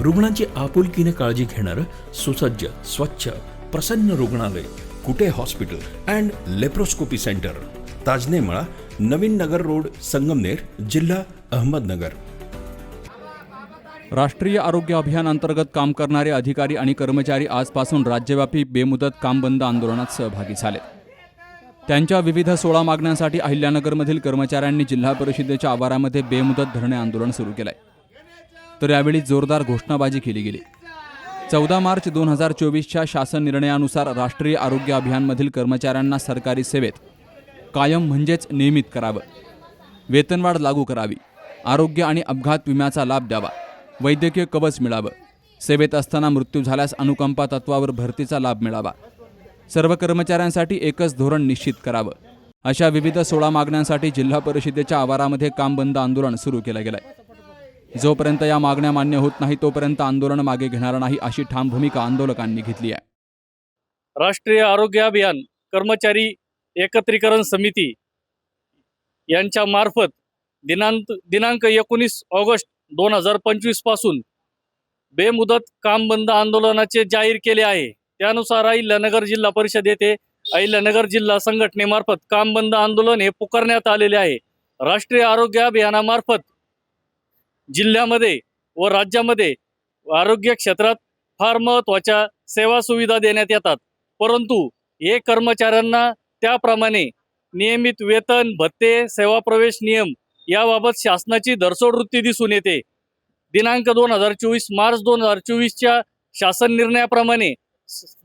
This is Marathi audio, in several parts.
रुग्णांची आपुलकीने काळजी घेणारं सुसज्ज स्वच्छ प्रसन्न रुग्णालय Kute hospital and laparoscopy centre. Tajnemala Navin Nagar road Sangamner जिल्हा अहमदनगर. राष्ट्रीय आरोग्य अभियान अंतर्गत काम करणारे अधिकारी आणि कर्मचारी आजपासून राज्यव्यापी बेमुदत काम बंद आंदोलनात सहभागी झाले. त्यांच्या विविध सोळा मागण्यांसाठी अहिल्यानगरमधील कर्मचाऱ्यांनी जिल्हा परिषदेच्या आवारामध्ये बेमुदत धरणे आंदोलन सुरू केलंय. तर यावेळी जोरदार घोषणाबाजी केली गेली. चौदा मार्च दोन हजार चोवीसच्या शासन निर्णयानुसार राष्ट्रीय आरोग्य अभियानमधील कर्मचाऱ्यांना सरकारी सेवेत कायम म्हणजेच नियमित करावं. वेतनवाढ लागू करावी. आरोग्य आणि अपघात विम्याचा लाभ द्यावा. वैद्यकीय कवच मिळावं. सेवेत असताना मृत्यू झाल्यास अनुकंपा तत्वावर भरतीचा लाभ मिळावा. सर्व कर्मचाऱ्यांसाठी एकच धोरण निश्चित करावं. अशा विविध सोळा मागण्यांसाठी जिल्हा परिषदेच्या आवारामध्ये काम बंद आंदोलन सुरू केलं गेलं आहे जोपर्यंत या मागण्या मान्य होत नाही तोपर्यंत आंदोलन मागे घेणार नाही अशी ठाम भूमिका आंदोलकांनी घेतली आहे. राष्ट्रीय आरोग्य अभियान कर्मचारी एकत्रीकरण समिती यांच्या मार्फत दिनांक दिनांक एकोणीस ऑगस्ट दोन हजार पंचवीसपासून बेमुदत काम बंद आंदोलनाचे जाहीर केले आहे. त्यानुसार अहिल्यानगर जिल्हा परिषद येथे अहिल्यानगर जिल्हा संघटनेमार्फत काम बंद आंदोलन हे पुकारण्यात आलेले आहे. राष्ट्रीय आरोग्य अभियानामार्फत जिल्ह्यामध्ये व राज्यामध्ये आरोग्य क्षेत्रात फार महत्त्वाच्या सेवा सुविधा देण्यात येतात. परंतु हे कर्मचाऱ्यांना त्याप्रमाणे नियमित वेतन भत्ते सेवा प्रवेश नियम याबाबत शासनाची धरसोड वृत्ती दिसून येते. दिनांक दोन हजार चोवीस मार्च दोन हजार चोवीसच्या शासन निर्णयाप्रमाणे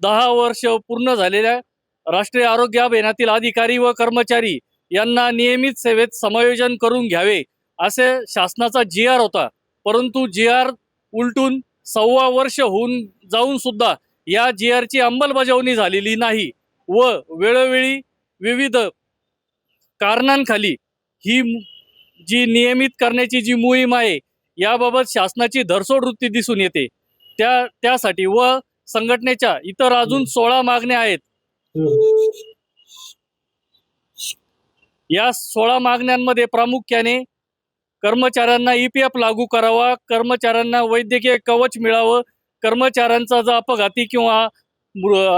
दहा वर्ष पूर्ण झालेल्या राष्ट्रीय आरोग्य अभियानातील अधिकारी व कर्मचारी यांना नियमित सेवेत समायोजन करून घ्यावे. असे शासनाचा जी आर होता. परंतु जी आर उलटून सव्वा वर्ष होऊन जाऊन सुद्धा या जी आरची अंमलबजावणी झालेली नाही व वेळोवेळी विविध कारणांखाली ही जी नियमित करण्याची जी मोहीम आहे याबाबत शासनाची धरसोड वृत्ती दिसून येते. त्या त्यासाठी व संघटनेच्या इतर अजून सोळा मागण्या आहेत. या सोळा मागण्यांमध्ये प्रामुख्याने कर्मचाऱ्यांना ईपीएफ लागू करावा कर्मचाऱ्यांना वैद्यकीय कवच मिळावं कर्मचाऱ्यांचा जर अपघाती किंवा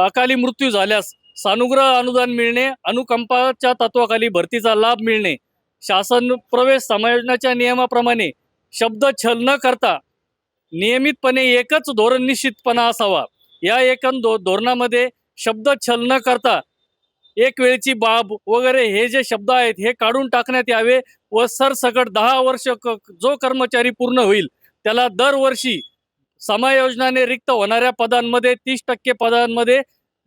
अकाली मृत्यू झाल्यास सानुग्रह अनुदान मिळणे अनुकंपाच्या तत्वाखाली भरतीचा लाभ मिळणे शासन प्रवेश समायोजनाच्या नियमाप्रमाणे शब्द छल न करता नियमितपणे एकच धोरण निश्चितपणा असावा. या एकन दो धोरणामध्ये शब्द छल न करता एक वेळची बाब वगैरे हे जे शब्द आहेत हे काढून टाकण्यात यावे. व सरसकट दहा वर्ष क जो कर्मचारी पूर्ण होईल त्याला दरवर्षी समायोजनाने रिक्त होणाऱ्या पदांमध्ये तीस टक्के पदांमध्ये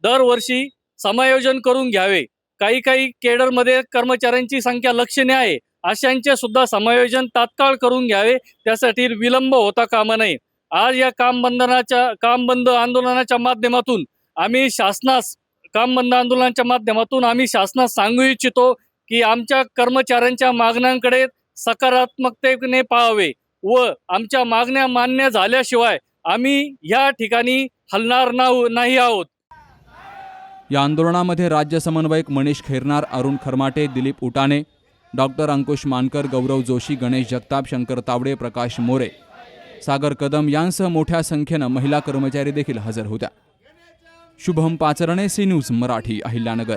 दरवर्षी समायोजन करून घ्यावे. काही काही केडरमध्ये कर्मचाऱ्यांची संख्या लक्षणीय आहे. अशांचे सुद्धा समायोजन तात्काळ करून घ्यावे. त्यासाठी विलंब होता कामा नये. आज या काम बंधनाच्या काम बंद आंदोलनाच्या माध्यमातून आम्ही शासनास काम बंद आंदोलनाच्या माध्यमातून आम्ही शासनास सांगू इच्छितो की आमच्या कर्मचाऱ्यांच्या मागण्यांकडे सकारात्मकतेने पाहावे व आमच्या मागण्या मान्य झाल्याशिवाय आम्ही या ठिकाणी हलणार नाही आहोत. या आंदोलनामध्ये राज्य समन्वयक मनीष खैरनार अरुण खरमाटे दिलीप उटाणे डॉक्टर अंकुश मानकर गौरव जोशी गणेश जगताप शंकर तावडे प्रकाश मोरे सागर कदम यांसह मोठ्या संख्येनं महिला कर्मचारी देखील हजर होत्या. Shubham Pacharne C news Marathi Ahilyanagar.